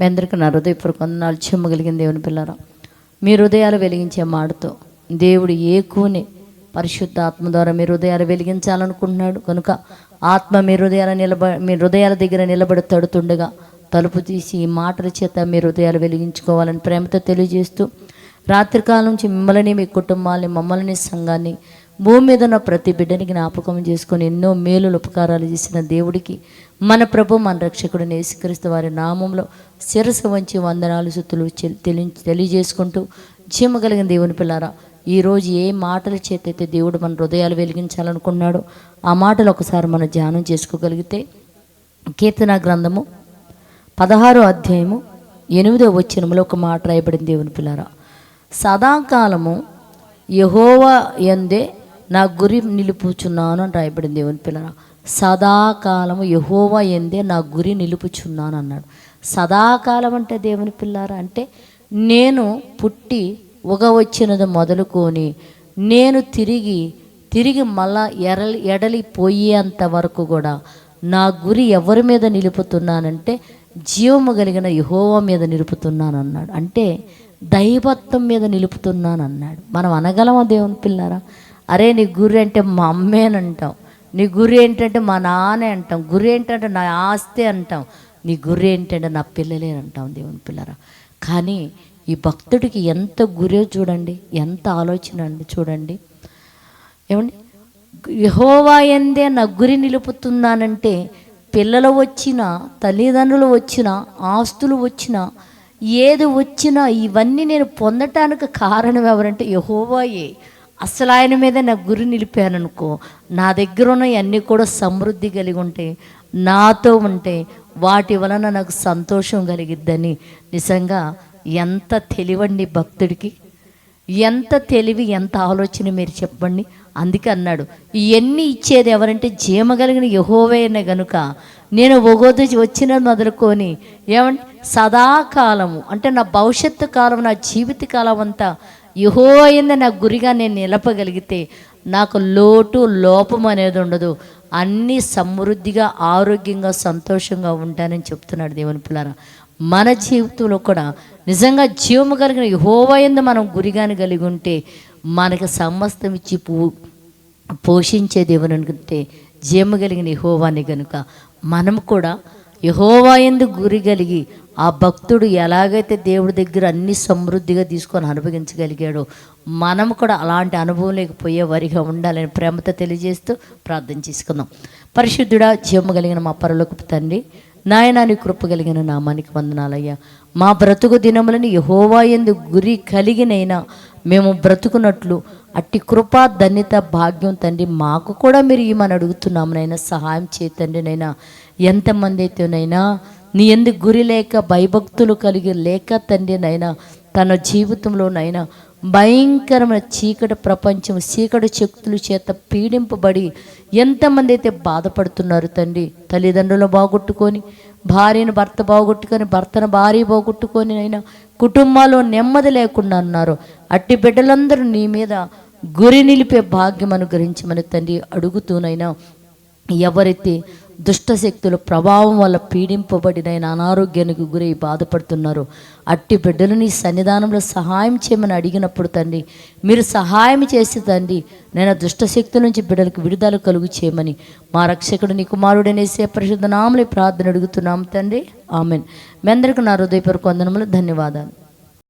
మీ అందరికీ నా హృదయపూర్వక వందనాలు. చెమ్మగలిగిన దేవుని పిల్లరా మీ హృదయాలు వెలిగించే మాటతో దేవుడు ఏ కూని పరిశుద్ధ ఆత్మ ద్వారా మీ హృదయాలు వెలిగించాలనుకుంటున్నాడు? కనుక ఆత్మ మీ హృదయాల నిలబ మీ హృదయాల దగ్గర నిలబడి తడుతుండగా తలుపు తీసి ఈ మాటల చేత మీ హృదయాలు వెలిగించుకోవాలని ప్రేమతో తెలియజేస్తూ రాత్రికాలం నుంచి మిమ్మల్ని మీ కుటుంబాన్ని మమ్మల్ని సంఘాన్ని భూమి మీద ఉన్న ప్రతి బిడ్డని జ్ఞాపకం చేసుకొని ఎన్నో మేలులు ఉపకారాలు చేసిన దేవుడికి మన ప్రభు మన రక్షకుడు యేసుక్రీస్తు వారి నామంలో శిరస్సు వంచి వందనాలు సుత్తులు తెలి తెలియజేసుకుంటూ జీమ కలిగిన దేవుని పిల్లారా ఈరోజు ఏ మాటల చేతైతే అయితే దేవుడు మన హృదయాలు వెలిగించాలనుకున్నాడో ఆ మాటలు ఒకసారి మనం ధ్యానం చేసుకోగలిగితే కీర్తన గ్రంథము పదహారో అధ్యాయము ఎనిమిదో వచ్చినములో ఒక మాట రాయబడింది దేవుని పిల్లారా. సదాకాలము యహోవా ఎందే నా గురి నిలుపుచున్నాను అని రాయబడింది దేవుని పిల్లల సదాకాలము యహోవా ఎందే నా గురి నిలుపుచున్నాను అన్నాడు. సదాకాలం అంటే దేవుని పిల్లారా? అంటే నేను పుట్టి ఉగ వచ్చినది మొదలుకొని నేను తిరిగి తిరిగి మళ్ళా ఎరలి ఎడలిపోయేంత వరకు కూడా నా గురి ఎవరి మీద నిలుపుతున్నానంటే జీవము కలిగిన యహోవా మీద నిలుపుతున్నాను అన్నాడు. అంటే దైవత్వం మీద నిలుపుతున్నాను అన్నాడు. మనం అనగలమా దేవుని పిల్లారా? అరే నీ గురి అంటే మా అమ్మే అని అంటాం. నీ గురి ఏంటంటే మా నాన్నే అంటాం. గురి ఏంటంటే నా ఆస్తి అంటాం. నీ గురి ఏంటంటే నా పిల్లలే అంటాం దేవుని పిల్లరా. కానీ ఈ భక్తుడికి ఎంత గురే చూడండి ఎంత ఆలోచన అండి చూడండి. ఏమండి? యహోవా ఎందే నా గురి నిలుపుతున్నానంటే పిల్లలు వచ్చినా తల్లిదండ్రులు వచ్చినా ఆస్తులు వచ్చినా ఏది వచ్చినా ఇవన్నీ నేను పొందటానికి కారణం ఎవరంటే యహోవాయే. అసలు ఆయన మీద నా గురి నిలిపాననుకో నా దగ్గర ఉన్నవన్నీ కూడా సమృద్ధి కలిగి ఉంటే నాతో ఉంటే వాటి వలన నాకు సంతోషం కలిగిద్దని. నిజంగా ఎంత తెలివండి భక్తుడికి? ఎంత తెలివి ఎంత ఆలోచన మీరు చెప్పండి. అందుకే అన్నాడు ఇవన్నీ ఇచ్చేది ఎవరంటే జీమగలిగిన యహోవేనే గనుక. నేను ఒగోదు వచ్చిన మొదలుకొని ఏమంటే సదాకాలము అంటే నా భవిష్యత్తు కాలం నా జీవిత కాలం అంతా యహో అయింది నా గురిగా నేను నిలపగలిగితే నాకు లోటు లోపం అనేది ఉండదు. అన్నీ సమృద్ధిగా ఆరోగ్యంగా సంతోషంగా ఉంటానని చెప్తున్నాడు దేవుని పిల్లరా. మన జీవితంలో కూడా నిజంగా జీవము కలిగిన యహోవయందు మనం గురిగాని కలిగి ఉంటే మనకి సమస్తం ఇచ్చి పో పోషించే దేవుని అనుకుంటే జీవము కలిగిన యహోవాని కనుక మనం కూడా యహోవాయందు గురి కలిగి ఆ భక్తుడు ఎలాగైతే దేవుడి దగ్గర అన్ని సమృద్ధిగా తీసుకొని అనుభవించగలిగాడో మనం కూడా అలాంటి అనుభవం లేకపోయే వారిగా ఉండాలని ప్రేమతో తెలియజేస్తూ ప్రార్థన చేసుకుందాం. పరిశుద్ధుడా జీవము కలిగిన మా పరలోకి తండ్రి నాయనాని కృప కలిగిన నామానికి వందనాలయ్యా. మా బ్రతుకు దినములని యహోవా ఎందు గురి కలిగినైనా మేము బ్రతుకున్నట్లు అట్టి కృపా ధన్యత భాగ్యం తండ్రి మాకు కూడా మీరు ఇమని అడుగుతున్నాము నైనా సహాయం చేతండి నైనా. ఎంతమంది అయితేనైనా నీ ఎందుకు గురి లేక భయభక్తులు కలిగి లేక తండ్రి నైనా తన జీవితంలోనైనా భయంకరమైన చీకటి ప్రపంచం చీకటి శక్తుల చేత పీడింపబడి ఎంతమంది అయితే బాధపడుతున్నారు తండ్రి తల్లిదండ్రులు బాగొట్టుకొని భార్యను భర్త బాగొట్టుకొని భర్తను భార్య బాగొట్టుకొని అయినా కుటుంబాల్లో నెమ్మది లేకుండా అన్నారు. అట్టి బిడ్డలందరూ నీ మీద గురి నిలిపే భాగ్యం అనుగ్రహించమని తండ్రి అడుగుతూనైనా ఎవరైతే దుష్టశక్తుల ప్రభావం వల్ల పీడింపబడినైన అనారోగ్యానికి గురై బాధపడుతున్నారు. అట్టి బిడ్డలు నీ సన్నిధానంలో సహాయం చేయమని అడిగినప్పుడు తండ్రి మీరు సహాయం చేసి తండ్రి నేను దుష్టశక్తుల నుంచి బిడ్డలకు విడుదల కలుగు చేయమని మా రక్షకుడు నీ కుమారుడనేసే పరిశుద్ధ నామలే ప్రార్థన అడుగుతున్నాం తండ్రి. ఆమెన్. మీ అందరికీ నా హృదయపూర్వక వందనములు. ధన్యవాదాలు.